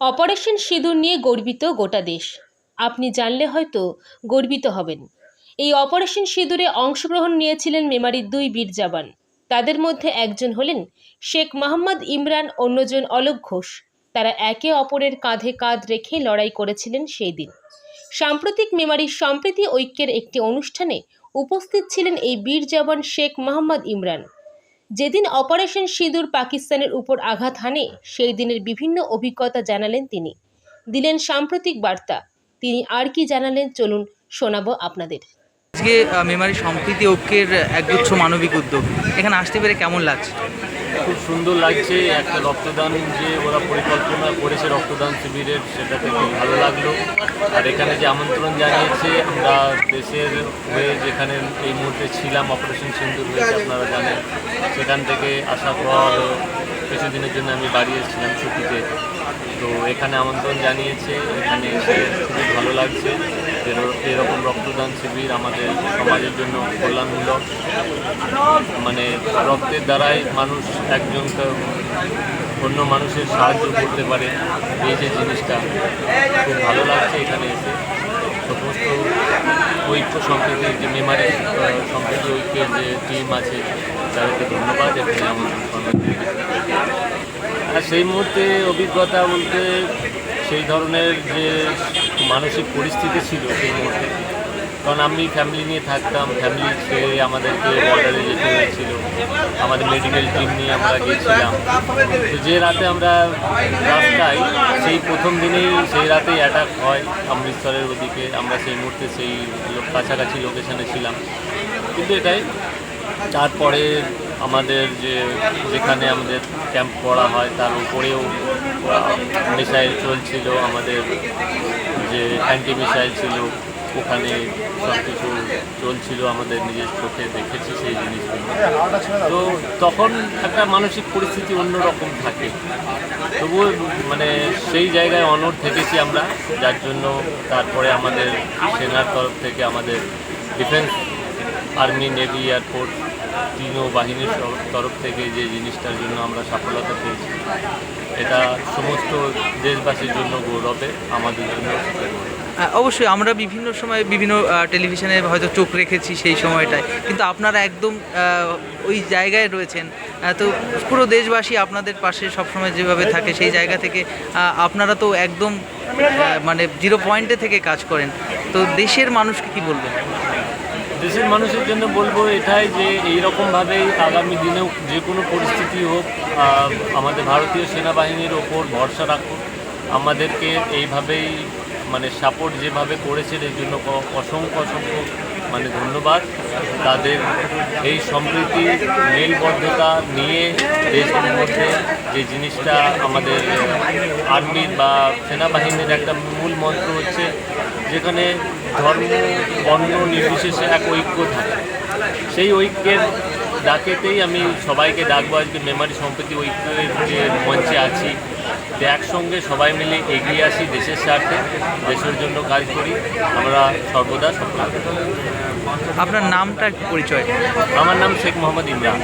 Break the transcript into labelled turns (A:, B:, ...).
A: Operation সিঁদুর নিয়ে গর্বিত গোটা দেশ। আপনি জানলে হয়তো গর্বিত হবেন। এই অপারেশন সিঁদুরে অংশগ্রহণ নিয়েছিলেন মেমারির দুই বীর জাবান তাদের মধ্যে একজন হলেন শেখ মোহাম্মদ ইমরান, অন্যজন অলোক ঘোষ। তারা একে অপরের কাঁধে কাঁধ রেখে লড়াই করেছিলেন সেই দিন। সাম্প্রতিক মেমারির সম্প্রীতি ঐক্যের একটি অনুষ্ঠানে উপস্থিত ছিলেন এই বীর জওয়ান শেখ মোহাম্মদ ইমরান। যেদিন অপারেশন সিঁদুর পাকিস্তানের উপর আঘাত হানে, সেই দিনের বিভিন্ন অভিজ্ঞতা জানালেন তিনি। দিলেন সাম্প্রতিক বার্তা। তিনি আর কি জানালেন? চলুন শোনাবো আপনাদের।
B: আজকে মেমারি সম্প্রীতি ঐক্যের একগুচ্ছ মানবিক উদ্যোগ। এখানে আসতে পেরে কেমন লাগছে?
C: খুব সুন্দর লাগছে, একটা রক্তদান যে ওরা পরিকল্পনা করেছে, রক্তদান শিবিরের, সেটাতে খুব ভালো লাগল। আর এখানে যে আমন্ত্রণ জানিয়েছে, আমরা দেশের হয়ে যেখানে এই মুহূর্তে ছিলাম অপারেশন সিন্দুর হয়েছে আপনারা জানেন, সেখান থেকে আসার পর কিছুদিনের জন্য আমি বাড়ি এসেছিলাম ছুটিতে। তো এখানে আমন্ত্রণ জানিয়েছে, এখানে এসে খুবই ভালো লাগছে। এরকম রক্তদান শিবির আমাদের সমাজের জন্য কল্যাণমূলক। মানে রক্তের দ্বারাই মানুষ একজনকে অন্য মানুষের সাহায্য করতে পারে। এই যে জিনিসটা খুব ভালো লাগছে এখানে এসে। সমস্ত ঐক্য সম্প্রীতির যে মেমারি সম্প্রীতি ঐক্যের যে টিম আছে, তাদেরকে ধন্যবাদ এখানে। আর সেই মুহূর্তে অভিজ্ঞতা বলতে সেই ধরনের যে মানসিক পরিস্থিতি ছিল সেই মুহূর্তে। কারণ আমি ফ্যামিলি নিয়ে থাকতাম ফ্যামিলি ছেড়ে আমাদেরকে বর্ডারে যেতে হয়েছিল। আমাদের মেডিকেল টিম নিয়ে আমরা গিয়েছিলাম। তো যে রাতে আমরা রাস্তায়, সেই প্রথম দিনেই সেই রাতেই অ্যাটাক হয় অমৃতসরের ওদিকে। আমরা সেই মুহূর্তে সেই কাছাকাছি লোকেশনে ছিলাম। কিন্তু এটাই, তারপরে আমাদের যে, যেখানে আমাদের ক্যাম্প করা হয়, তার উপরেও মিসাইল চলছিল আমাদের। যে অ্যান্টি মিসাইল ছিল, ওখানে সব কিছু চলছিল, আমাদের নিজের চোখে দেখেছি সেই জিনিসগুলো। তো তখন একটা মানসিক পরিস্থিতি অন্যরকম থাকে। তবুও মানে সেই জায়গায় অনড় থেকেছি আমরা, যার জন্য তারপরে আমাদের সেনার তরফ থেকে আমাদের ডিফেন্স আর্মি, নেভি, এয়ারফোর্স তিন বাহিনীর তরফ থেকে যে জিনিসটার জন্য আমরা সফলতা পেয়েছি। এটা সমস্ত দেশবাসীর জন্য গৌরবে, আমাদের জন্য
B: অবশ্যই আমরা বিভিন্ন সময় বিভিন্ন টেলিভিশনে হয়তো চোখ রেখেছি সেই সময়টায়, কিন্তু আপনারা একদম ওই জায়গায় রয়েছেন। তো পুরো দেশবাসী আপনাদের পাশে সবসময় যেভাবে থাকে সেই জায়গা থেকে আপনারা তো একদম মানে জিরো পয়েন্টে থেকে কাজ করেন। তো দেশের মানুষকে কি বলবেন?
C: দেশের মানুষের জন্য বলব এটাই যে এইরকমভাবেই আগামী দিনেও যে কোনো পরিস্থিতি হোক আমাদের ভারতীয় সেনাবাহিনীর ওপর ভরসা রাখুন আমাদেরকে এইভাবেই মানে সাপোর্ট যেভাবে করেছেন, এর জন্য অসংখ্য অসংখ্য মানে ধন্যবাদ। তাদের এই সম্প্রীতি মেলবদ্ধতা নিয়ে দেশের মধ্যে যে জিনিসটা আমাদের আর্মির বা সেনাবাহিনীর একটা মূল মন্ত্র হচ্ছে যেখানে ধর্ম বর্ণ নির্বিশেষে এক ঐক্য থাকে। সেই ঐক্যের ডাকেতেই আমি সবাইকে ডাকবো। আজকে মেমারি সম্প্রীতি ঐক্যের যে মঞ্চে আছি। যে একসঙ্গে সবাই মিলে এগিয়ে আসি দেশের স্বার্থে দেশের জন্য কাজ করি। আমরা সর্বদা সফল।
B: আপনার নামটা পরিচয়?
C: আমার নাম শেখ মোহাম্মদ ইমরান।